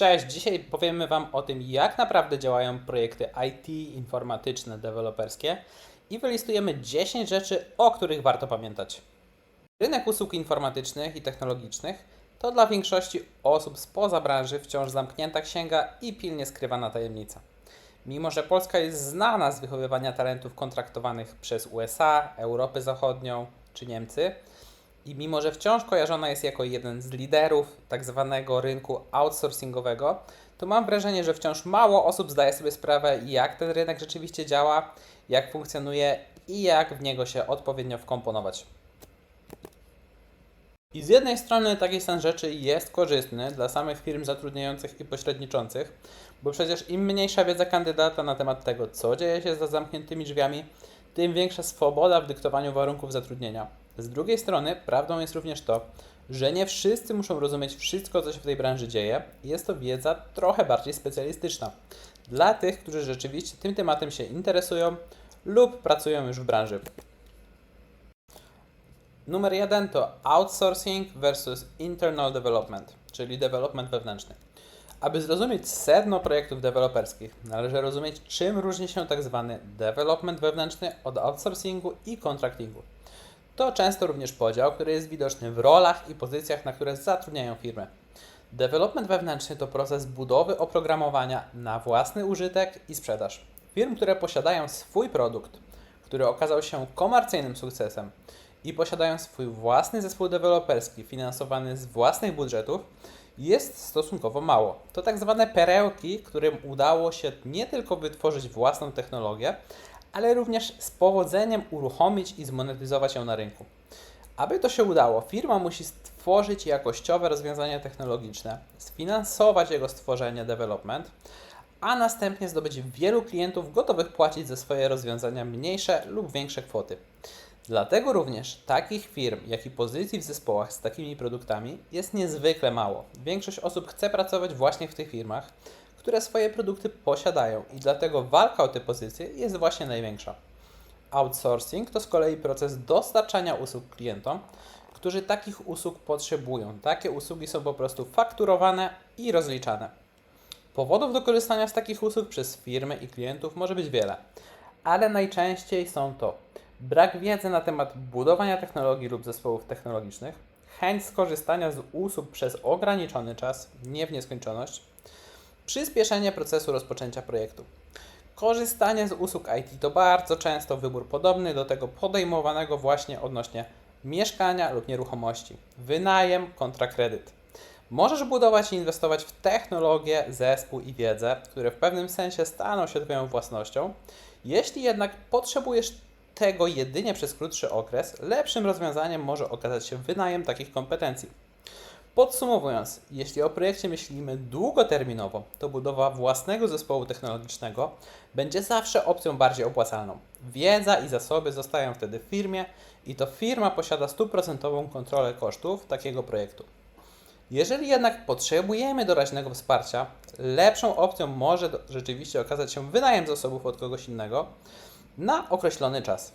Cześć, dzisiaj powiemy Wam o tym, jak naprawdę działają projekty IT, informatyczne, deweloperskie i wylistujemy 10 rzeczy, o których warto pamiętać. Rynek usług informatycznych i technologicznych to dla większości osób spoza branży wciąż zamknięta księga i pilnie skrywana tajemnica. Mimo, że Polska jest znana z wychowywania talentów kontraktowanych przez USA, Europę Zachodnią czy Niemcy, i mimo, że wciąż kojarzona jest jako jeden z liderów tak zwanego rynku outsourcingowego, to mam wrażenie, że wciąż mało osób zdaje sobie sprawę, jak ten rynek rzeczywiście działa, jak funkcjonuje i jak w niego się odpowiednio wkomponować. I z jednej strony taki stan rzeczy jest korzystny dla samych firm zatrudniających i pośredniczących, bo przecież im mniejsza wiedza kandydata na temat tego, co dzieje się za zamkniętymi drzwiami, tym większa swoboda w dyktowaniu warunków zatrudnienia. Z drugiej strony, prawdą jest również to, że nie wszyscy muszą rozumieć wszystko, co się w tej branży dzieje. Jest to wiedza trochę bardziej specjalistyczna. Dla tych, którzy rzeczywiście tym tematem się interesują lub pracują już w branży. Numer jeden to outsourcing versus internal development, czyli development wewnętrzny. Aby zrozumieć sedno projektów deweloperskich, należy rozumieć, czym różni się tak zwany development wewnętrzny od outsourcingu i contractingu. To często również podział, który jest widoczny w rolach i pozycjach, na które zatrudniają firmy. Development wewnętrzny to proces budowy oprogramowania na własny użytek i sprzedaż. Firm, które posiadają swój produkt, który okazał się komercyjnym sukcesem i posiadają swój własny zespół deweloperski finansowany z własnych budżetów, jest stosunkowo mało. To tak zwane perełki, którym udało się nie tylko wytworzyć własną technologię, ale również z powodzeniem uruchomić i zmonetyzować ją na rynku. Aby to się udało, firma musi stworzyć jakościowe rozwiązania technologiczne, sfinansować jego stworzenie, development, a następnie zdobyć wielu klientów gotowych płacić za swoje rozwiązania mniejsze lub większe kwoty. Dlatego również takich firm, jak i pozycji w zespołach z takimi produktami jest niezwykle mało. Większość osób chce pracować właśnie w tych firmach, które swoje produkty posiadają i dlatego walka o te pozycje jest właśnie największa. Outsourcing to z kolei proces dostarczania usług klientom, którzy takich usług potrzebują. Takie usługi są po prostu fakturowane i rozliczane. Powodów do korzystania z takich usług przez firmy i klientów może być wiele, ale najczęściej są to brak wiedzy na temat budowania technologii lub zespołów technologicznych, chęć skorzystania z usług przez ograniczony czas, nie w nieskończoność, Przyspieszenie procesu rozpoczęcia projektu. Korzystanie z usług IT to bardzo często wybór podobny do tego podejmowanego właśnie odnośnie mieszkania lub nieruchomości. Wynajem kontra kredyt. Możesz budować i inwestować w technologię, zespół i wiedzę, które w pewnym sensie staną się Twoją własnością. Jeśli jednak potrzebujesz tego jedynie przez krótszy okres, lepszym rozwiązaniem może okazać się wynajem takich kompetencji. Podsumowując, jeśli o projekcie myślimy długoterminowo, to budowa własnego zespołu technologicznego będzie zawsze opcją bardziej opłacalną. Wiedza i zasoby zostają wtedy w firmie i to firma posiada stuprocentową kontrolę kosztów takiego projektu. Jeżeli jednak potrzebujemy doraźnego wsparcia, lepszą opcją może rzeczywiście okazać się wynajem zasobów od kogoś innego na określony czas.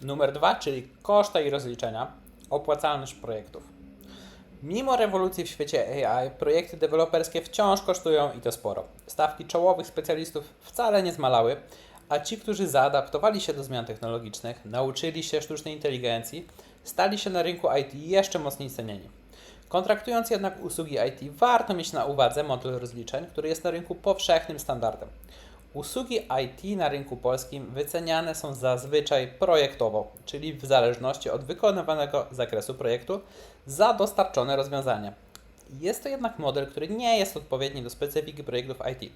Numer dwa, czyli koszta i rozliczenia opłacalność projektów. Mimo rewolucji w świecie AI, projekty deweloperskie wciąż kosztują i to sporo. Stawki czołowych specjalistów wcale nie zmalały, a ci, którzy zaadaptowali się do zmian technologicznych, nauczyli się sztucznej inteligencji, stali się na rynku IT jeszcze mocniej cenieni. Kontraktując jednak usługi IT, warto mieć na uwadze model rozliczeń, który jest na rynku powszechnym standardem. Usługi IT na rynku polskim wyceniane są zazwyczaj projektowo, czyli w zależności od wykonywanego zakresu projektu za dostarczone rozwiązanie. Jest to jednak model, który nie jest odpowiedni do specyfiki projektów IT,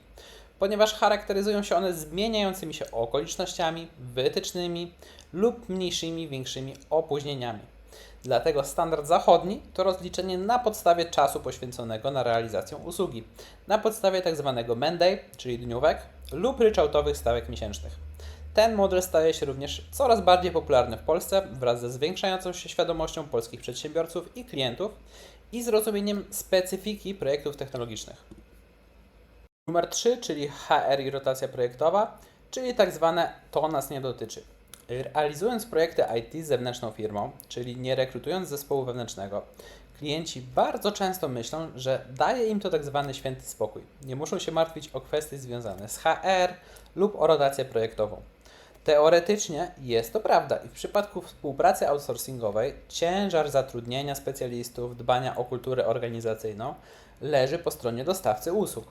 ponieważ charakteryzują się one zmieniającymi się okolicznościami, wytycznymi lub mniejszymi, większymi opóźnieniami. Dlatego standard zachodni to rozliczenie na podstawie czasu poświęconego na realizację usługi, na podstawie tzw. Tak Menday, czyli dniówek, lub ryczałtowych stawek miesięcznych. Ten model staje się również coraz bardziej popularny w Polsce wraz ze zwiększającą się świadomością polskich przedsiębiorców i klientów i zrozumieniem specyfiki projektów technologicznych. Numer 3, czyli HR i rotacja projektowa, czyli tak zwane to nas nie dotyczy. Realizując projekty IT z zewnętrzną firmą, czyli nie rekrutując zespołu wewnętrznego, klienci bardzo często myślą, że daje im to tak zwany święty spokój. Nie muszą się martwić o kwestie związane z HR lub o rotację projektową. Teoretycznie jest to prawda i w przypadku współpracy outsourcingowej ciężar zatrudnienia specjalistów, dbania o kulturę organizacyjną leży po stronie dostawcy usług.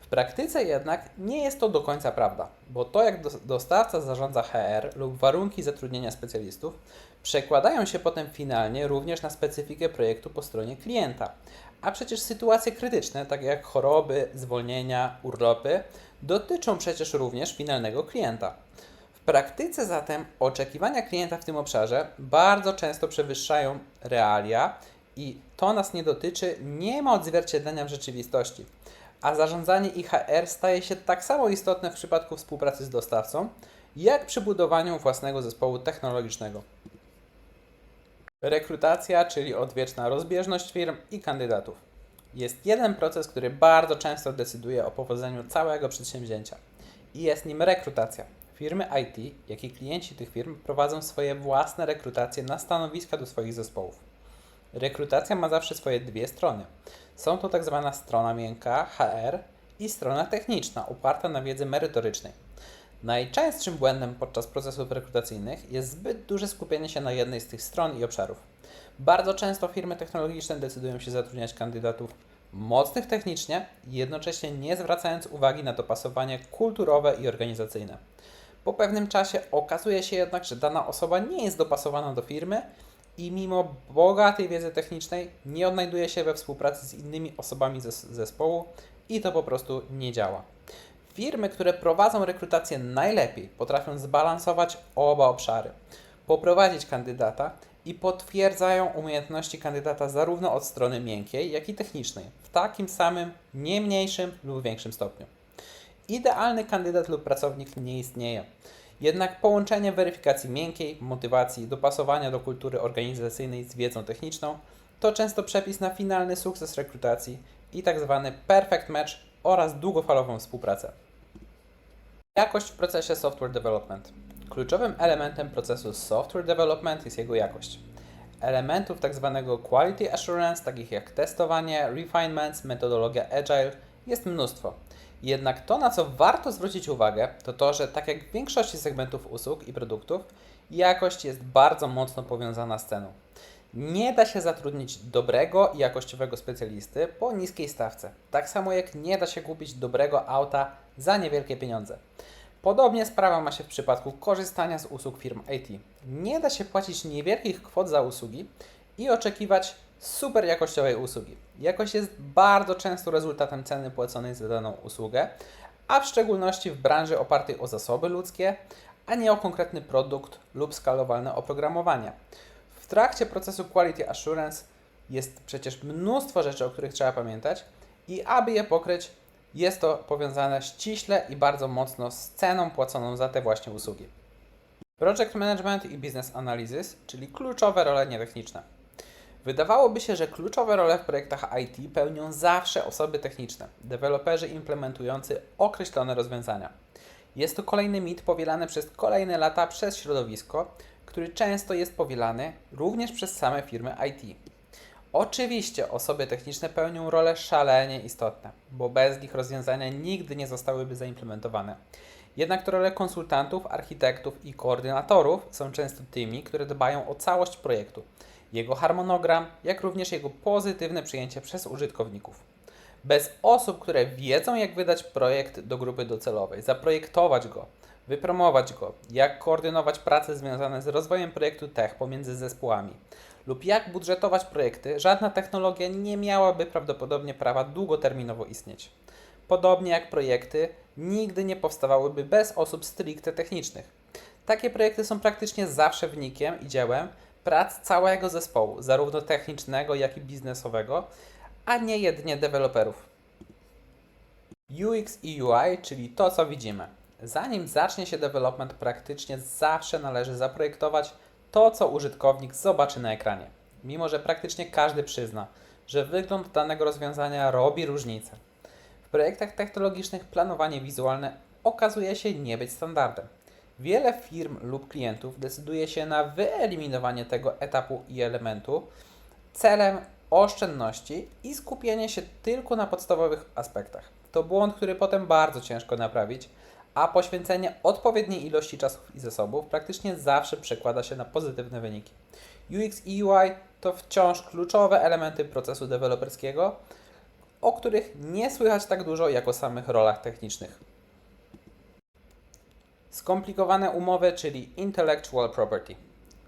W praktyce jednak nie jest to do końca prawda, bo to jak dos- dostawca zarządza HR lub warunki zatrudnienia specjalistów przekładają się potem finalnie również na specyfikę projektu po stronie klienta. A przecież sytuacje krytyczne, takie jak choroby, zwolnienia, urlopy, dotyczą przecież również finalnego klienta. W praktyce zatem oczekiwania klienta w tym obszarze bardzo często przewyższają realia i to nas nie dotyczy, nie ma odzwierciedlenia w rzeczywistości. A zarządzanie IHR staje się tak samo istotne w przypadku współpracy z dostawcą, jak przy budowaniu własnego zespołu technologicznego. Rekrutacja, czyli odwieczna rozbieżność firm i kandydatów. Jest jeden proces, który bardzo często decyduje o powodzeniu całego przedsięwzięcia. I jest nim rekrutacja. Firmy IT, jak i klienci tych firm prowadzą swoje własne rekrutacje na stanowiska do swoich zespołów. Rekrutacja ma zawsze swoje dwie strony. Są to tak zwana strona miękka, HR, i strona techniczna, oparta na wiedzy merytorycznej. Najczęstszym błędem podczas procesów rekrutacyjnych jest zbyt duże skupienie się na jednej z tych stron i obszarów. Bardzo często firmy technologiczne decydują się zatrudniać kandydatów mocnych technicznie, jednocześnie nie zwracając uwagi na dopasowanie kulturowe i organizacyjne. Po pewnym czasie okazuje się jednak, że dana osoba nie jest dopasowana do firmy i mimo bogatej wiedzy technicznej nie odnajduje się we współpracy z innymi osobami ze zespołu i to po prostu nie działa. Firmy, które prowadzą rekrutację najlepiej, potrafią zbalansować oba obszary, poprowadzić kandydata i potwierdzają umiejętności kandydata zarówno od strony miękkiej, jak i technicznej, w takim samym, nie mniejszym lub większym stopniu. Idealny kandydat lub pracownik nie istnieje. Jednak połączenie weryfikacji miękkiej, motywacji, dopasowania do kultury organizacyjnej z wiedzą techniczną to często przepis na finalny sukces rekrutacji i tak zwany perfect match oraz długofalową współpracę. Jakość w procesie software development. Kluczowym elementem procesu software development jest jego jakość. Elementów tak zwanego quality assurance, takich jak testowanie, refinements, metodologia agile, jest mnóstwo. Jednak to, na co warto zwrócić uwagę, to to, że tak jak w większości segmentów usług i produktów, jakość jest bardzo mocno powiązana z ceną. Nie da się zatrudnić dobrego i jakościowego specjalisty po niskiej stawce. Tak samo jak nie da się kupić dobrego auta za niewielkie pieniądze. Podobnie sprawa ma się w przypadku korzystania z usług firm IT. Nie da się płacić niewielkich kwot za usługi i oczekiwać super jakościowej usługi. Jakość jest bardzo często rezultatem ceny płaconej za daną usługę, a w szczególności w branży opartej o zasoby ludzkie, a nie o konkretny produkt lub skalowalne oprogramowanie. W trakcie procesu Quality Assurance jest przecież mnóstwo rzeczy, o których trzeba pamiętać i aby je pokryć, jest to powiązane ściśle i bardzo mocno z ceną płaconą za te właśnie usługi. Project Management i Business Analysis, czyli kluczowe role nietechniczne. Wydawałoby się, że kluczowe role w projektach IT pełnią zawsze osoby techniczne, deweloperzy implementujący określone rozwiązania. Jest to kolejny mit powielany przez kolejne lata przez środowisko, który często jest powielany również przez same firmy IT. Oczywiście osoby techniczne pełnią role szalenie istotne, bo bez nich rozwiązania nigdy nie zostałyby zaimplementowane. Jednak to role konsultantów, architektów i koordynatorów są często tymi, które dbają o całość projektu, jego harmonogram, jak również jego pozytywne przyjęcie przez użytkowników. Bez osób, które wiedzą, jak wydać projekt do grupy docelowej, zaprojektować go, wypromować go, jak koordynować prace związane z rozwojem projektu tech pomiędzy zespołami lub jak budżetować projekty, żadna technologia nie miałaby prawdopodobnie prawa długoterminowo istnieć. Podobnie jak projekty nigdy nie powstawałyby bez osób stricte technicznych. Takie projekty są praktycznie zawsze wynikiem i dziełem prac całego zespołu, zarówno technicznego, jak i biznesowego, a nie jedynie deweloperów. UX i UI, czyli to, co widzimy. Zanim zacznie się development, praktycznie zawsze należy zaprojektować to, co użytkownik zobaczy na ekranie. Mimo, że praktycznie każdy przyzna, że wygląd danego rozwiązania robi różnicę. W projektach technologicznych planowanie wizualne okazuje się nie być standardem. Wiele firm lub klientów decyduje się na wyeliminowanie tego etapu i elementu celem oszczędności i skupienie się tylko na podstawowych aspektach. To błąd, który potem bardzo ciężko naprawić, a poświęcenie odpowiedniej ilości czasów i zasobów praktycznie zawsze przekłada się na pozytywne wyniki. UX i UI to wciąż kluczowe elementy procesu deweloperskiego, o których nie słychać tak dużo jak o samych rolach technicznych. Skomplikowane umowy, czyli intellectual property.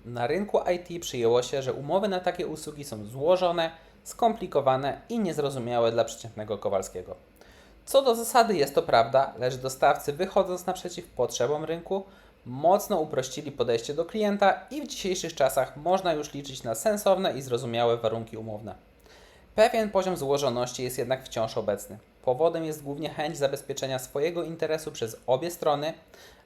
Na rynku IT przyjęło się, że umowy na takie usługi są złożone, skomplikowane i niezrozumiałe dla przeciętnego Kowalskiego. Co do zasady jest to prawda, lecz dostawcy wychodząc naprzeciw potrzebom rynku, mocno uprościli podejście do klienta i w dzisiejszych czasach można już liczyć na sensowne i zrozumiałe warunki umowne. Pewien poziom złożoności jest jednak wciąż obecny. Powodem jest głównie chęć zabezpieczenia swojego interesu przez obie strony,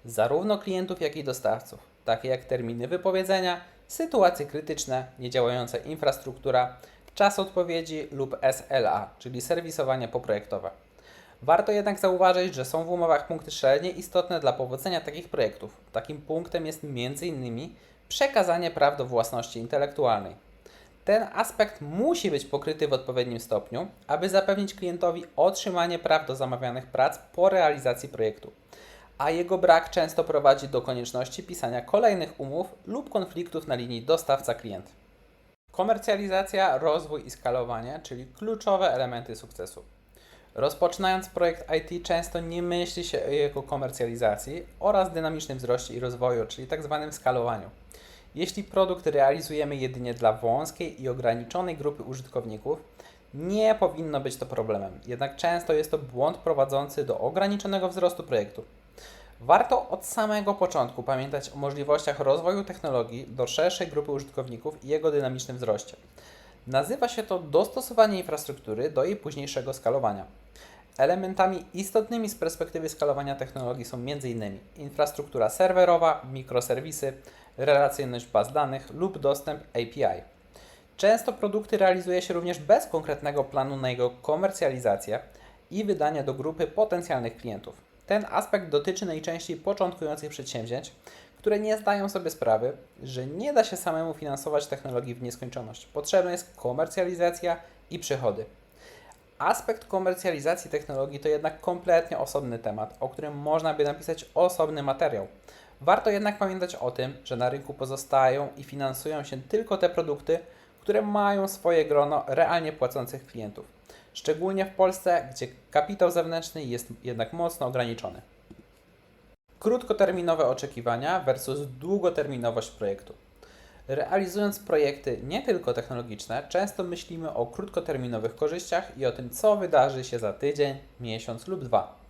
zarówno klientów, jak i dostawców, takie jak terminy wypowiedzenia, sytuacje krytyczne, niedziałająca infrastruktura, czas odpowiedzi lub SLA, czyli serwisowanie poprojektowe. Warto jednak zauważyć, że są w umowach punkty szalenie istotne dla powodzenia takich projektów. Takim punktem jest m.in. przekazanie praw do własności intelektualnej. Ten aspekt musi być pokryty w odpowiednim stopniu, aby zapewnić klientowi otrzymanie praw do zamawianych prac po realizacji projektu, a jego brak często prowadzi do konieczności pisania kolejnych umów lub konfliktów na linii dostawca-klient. Komercjalizacja, rozwój i skalowanie, czyli kluczowe elementy sukcesu. Rozpoczynając projekt IT, często nie myśli się o jego komercjalizacji oraz dynamicznym wzroście i rozwoju, czyli tak zwanym skalowaniu. Jeśli produkt realizujemy jedynie dla wąskiej i ograniczonej grupy użytkowników, nie powinno być to problemem, jednak często jest to błąd prowadzący do ograniczonego wzrostu projektu. Warto od samego początku pamiętać o możliwościach rozwoju technologii do szerszej grupy użytkowników i jego dynamicznym wzroście. Nazywa się to dostosowanie infrastruktury do jej późniejszego skalowania. Elementami istotnymi z perspektywy skalowania technologii są m.in. infrastruktura serwerowa, mikroserwisy, relacyjność baz danych lub dostęp API. Często produkty realizuje się również bez konkretnego planu na jego komercjalizację i wydanie do grupy potencjalnych klientów. Ten aspekt dotyczy najczęściej początkujących przedsięwzięć, które nie zdają sobie sprawy, że nie da się samemu finansować technologii w nieskończoność. Potrzebna jest komercjalizacja i przychody. Aspekt komercjalizacji technologii to jednak kompletnie osobny temat, o którym można by napisać osobny materiał. Warto jednak pamiętać o tym, że na rynku pozostają i finansują się tylko te produkty, które mają swoje grono realnie płacących klientów. Szczególnie w Polsce, gdzie kapitał zewnętrzny jest jednak mocno ograniczony. Krótkoterminowe oczekiwania versus długoterminowość projektu. Realizując projekty nie tylko technologiczne, często myślimy o krótkoterminowych korzyściach i o tym, co wydarzy się za tydzień, miesiąc lub dwa.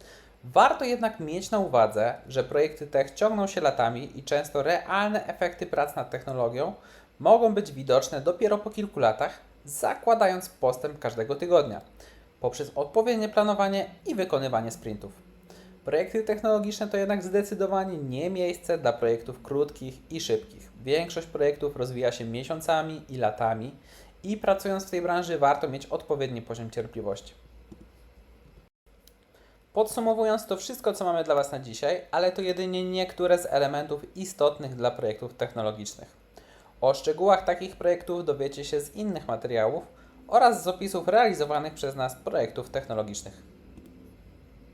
Warto jednak mieć na uwadze, że projekty tech ciągną się latami i często realne efekty prac nad technologią mogą być widoczne dopiero po kilku latach, zakładając postęp każdego tygodnia, poprzez odpowiednie planowanie i wykonywanie sprintów. Projekty technologiczne to jednak zdecydowanie nie miejsce dla projektów krótkich i szybkich. Większość projektów rozwija się miesiącami i latami i pracując w tej branży warto mieć odpowiedni poziom cierpliwości. Podsumowując to wszystko, co mamy dla Was na dzisiaj, ale to jedynie niektóre z elementów istotnych dla projektów technologicznych. O szczegółach takich projektów dowiecie się z innych materiałów oraz z opisów realizowanych przez nas projektów technologicznych.